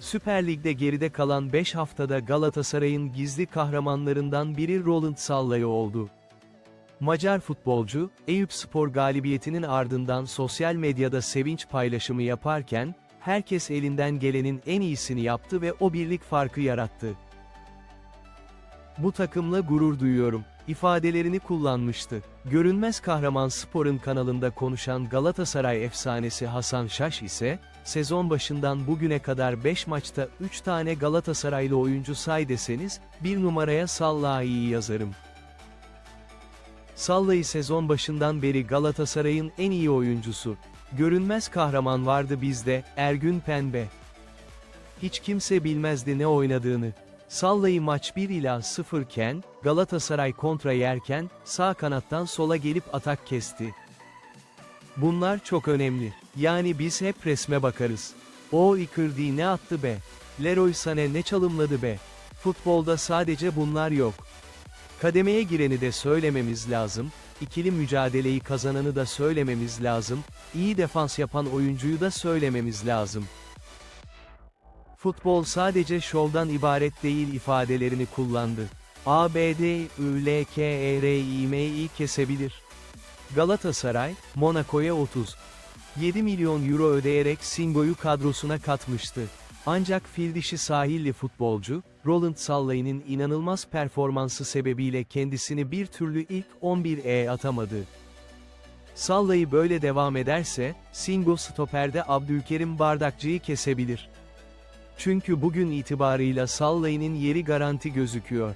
Süper Lig'de geride kalan 5 haftada Galatasaray'ın gizli kahramanlarından biri Roland Sallai oldu. Macar futbolcu, Eyüp Spor galibiyetinin ardından sosyal medyada sevinç paylaşımı yaparken, herkes elinden gelenin en iyisini yaptı ve o birlik farkı yarattı. Bu takımla gurur duyuyorum, ifadelerini kullanmıştı. Görünmez Kahraman Spor'un kanalında konuşan Galatasaray efsanesi Hasan Şaş ise, sezon başından bugüne kadar 5 maçta 3 tane Galatasaraylı oyuncu say deseniz, bir numaraya Sallai'yi yazarım. Sallai sezon başından beri Galatasaray'ın en iyi oyuncusu. Görünmez kahraman vardı bizde, Ergün Pembe. Hiç kimse bilmezdi ne oynadığını. Sallai maç 1 ila 0 iken, Galatasaray kontra yerken, sağ kanattan sola gelip atak kesti. Bunlar çok önemli. Yani biz hep resme bakarız. O Icardi ne attı be? Leroy Sané ne çalımladı be? Futbolda sadece bunlar yok. Kademeye gireni de söylememiz lazım, ikili mücadeleyi kazananı da söylememiz lazım, iyi defans yapan oyuncuyu da söylememiz lazım. Futbol sadece şovdan ibaret değil ifadelerini kullandı. ABD, ÜLKERİMİ kesebilir. Galatasaray, Monaco'ya 30. 7 milyon euro ödeyerek Singo'yu kadrosuna katmıştı. Ancak fil dişi sahilli futbolcu, Roland Sallai'nin inanılmaz performansı sebebiyle kendisini bir türlü ilk 11'e atamadı. Sallai böyle devam ederse, Singo stoperde Abdülkerim Bardakçı'yı kesebilir. Çünkü bugün itibarıyla Sallai'nin yeri garanti gözüküyor.